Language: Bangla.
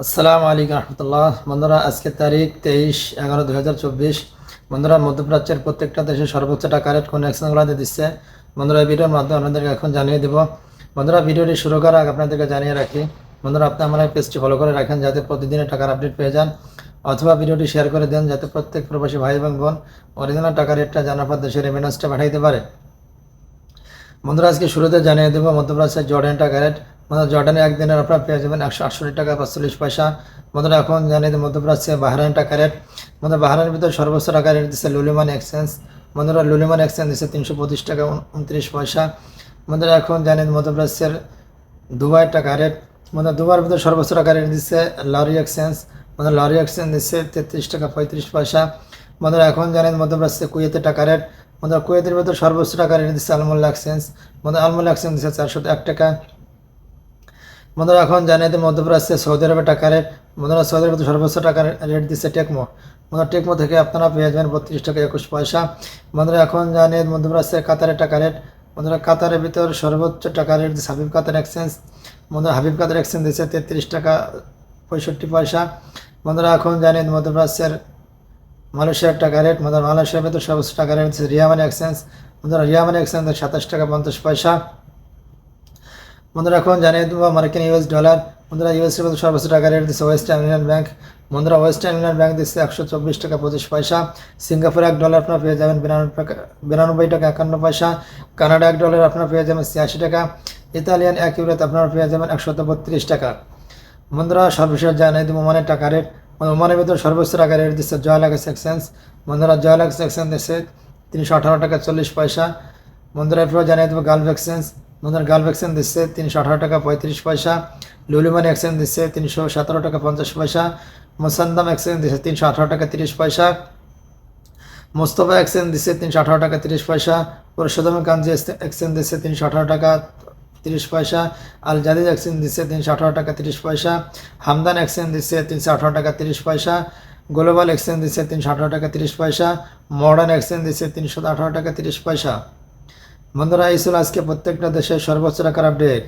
আসসালামু আলাইকুম রহমতুল্লাহ। বন্ধুরা আজকের তারিখ তেইশ এগারো দুই হাজার চব্বিশ। বন্ধুরা, মধ্যপ্রাচ্যের প্রত্যেকটা দেশে সর্বোচ্চ টাকা রেট কোন এক্সচেঞ্জগুলোতে দিচ্ছে? বন্ধুরা ভিডিওর মাধ্যমে আপনাদেরকে এখন জানিয়ে দেব। বন্ধুরা, ভিডিওটি শুরু করার আগে আপনাদেরকে জানিয়ে রাখি, বন্ধুরা, আপনি আমার পেজটি ফলো করে রাখেন যাতে প্রতিদিনের টাকার আপডেট পেয়ে যান, অথবা ভিডিওটি শেয়ার করে দেন যাতে প্রত্যেক প্রবাসী ভাই এবং বোন অরিজিনাল টাকা রেটটা জানার পর দেশের রেমিনেন্সটা পাঠাইতে পারে। বন্ধুরা, আজকে শুরুতে জানিয়ে দেবো, মধ্যপ্রাচ্যের জর্ডান টাকা রেট বন্ধুরা জর্ডানে একদিনের আপনার পেয়ে যাবেন একশো আটষট্টি টাকা, পাঁচচল্লিশ পয়সা। বন্ধুরা এখন জানিয়ে দেবো, মধ্যপ্রাচ্যে বাহরাইন টাকা রেট। বন্ধুরা বাহরাইনের ভিতরে সর্বোচ্চ টাকা রেট দিচ্ছে লুলিমান এক্সচেঞ্জ। বন্ধুরা লুলিমান এক্সচেঞ্জ দিচ্ছে তিনশো পঁচিশ টাকা, উনত্রিশ পয়সা। বন্ধুরা এখন জানিয়ে মধ্যপ্রাচ্যের দুবাই টাকা রেট। মানে দুবার ভিতরে সর্বোচ্চ টাকা রেট দিচ্ছে লরি এক্সচেঞ্জ। মানে লরি এক্সচেঞ্জ দিচ্ছে তেত্রিশ টাকা, পঁয়ত্রিশ পয়সা। বন্ধুরা এখন জানেন মধ্যপ্রাচ্যে কুয়েতে টাকা রেট। বন্ধুরা কুয়েতের ভিতরে সর্বোচ্চ টাকা রেট দিচ্ছে আলমোল্লা এক্সচেঞ্জ। মানে আলমোল্লা এক্সচেঞ্জ দিচ্ছে চারশো এক টাকা। বন্ধুরা, এখন জানিয়ে দিই, মধ্যপ্রাচ্যে সৌদি আরবের টাকা রেট বন্ধুরা, সৌদি আরবের সর্বোচ্চ টাকা রেট দিচ্ছে টেকমো। বন্ধুরা, টেকমো থেকে আপনারা পেয়ে যাবেন বত্রিশ টাকা একুশ পয়সা। বন্ধুরা, এখন জানিয়ে মধ্যপ্রাচ্যের কাতারের টাকা রেট বন্ধুরা, কাতারের ভিতর সর্বোচ্চ টাকা রেট দিচ্ছে হাবিব কাতার এক্সচেঞ্জ বন্ধুরা, হাবিব কাতার এক্সচেঞ্জ দিচ্ছে তেত্রিশ টাকা পঁয়ষট্টি পয়সা। বন্ধুরা, এখন জানিয়ে মধ্যপ্রাচ্যের মালয়েশিয়ার টাকা রেট বন্ধুরা, মালয়েশিয়ার ভিতর সর্বোচ্চ টাকা রেট দিচ্ছে রিয়ামানি এক্সচেঞ্জ বন্ধুরা, রিয়ামানি এক্সচেঞ্জ সাতাশ টাকা পঞ্চাশ পয়সা। বন্ধুরা এখন জানিয়ে দেবো মার্কিন ইউএস ডলার বন্ধুরা ইউএসের মধ্যে সর্বোচ্চ টাকা রেট দিচ্ছে ওয়েস্টার্ন ইউনিয়ন ব্যাংক বন্ধুরা ওয়েস্টার্ন ইউনিয়ন ব্যাংক দিচ্ছে একশো চব্বিশ টাকা পঁচিশ পয়সা সিঙ্গাপুর এক ডলার আপনার পেয়ে যাবেন বিরানব্বই টাকা একান্ন পয়সা কানাডা এক ডলার আপনার পেয়ে যাবেন ছিয়াশি টাকা ইতালিয়ান এক ইউরোতে আপনারা পেয়ে যাবেন একশত বত্রিশ টাকা বন্ধুরা সর্বশেষ জানিয়ে দেবো ওমানের টাকা রেট ওমানের ভিতরে সর্বোচ্চ টাকা রেট দিচ্ছে জয়লাক্স এক্সচেঞ্জ বন্ধুরা জয়লাক্স এক্সচেঞ্জ দিচ্ছে তিনশো আঠারো টাকা চল্লিশ পয়সা বন্ধুরা এরপর জানিয়ে দেবো গালফ এক্সচেঞ্জ বন্ধুরা গালফ এক্সচেঞ্জ দিচ্ছে তিনশো আঠারো টাকা পঁয়ত্রিশ পয়সা। লুলিমানি এক্সচেঞ্জ দিচ্ছে তিনশো সতেরো টাকা পঞ্চাশ পয়সা। মোসান্দাম এক্সচেঞ্জ দিচ্ছে তিনশো আঠারো টাকা তিরিশ পয়সা। মোস্তফা এক্সচেঞ্জ দিচ্ছে তিনশো আঠারো টাকা তিরিশ পয়সা। পুরুষোত্তম কাঞ্জি এক্সচেঞ্জ দিচ্ছে তিনশো আঠারো টাকা তিরিশ পয়সা। আল জাদিদ এক্সচেঞ্জ দিচ্ছে তিনশো আঠারো টাকা তিরিশ পয়সা। হামদান এক্সচেঞ্জ দিচ্ছে তিনশো আঠারো টাকা তিরিশ পয়সা। গ্লোবাল এক্সচেঞ্জ দিচ্ছে তিনশো আঠারো টাকা তিরিশ পয়সা। মডার্ন এক্সচেঞ্জ দিচ্ছে তিনশো আঠারো টাকা তিরিশ পয়সা। বন্ধুরা এই ছিল আজকে প্রত্যেকটা দেশের সর্বোচ্চ রাখার আপডেট।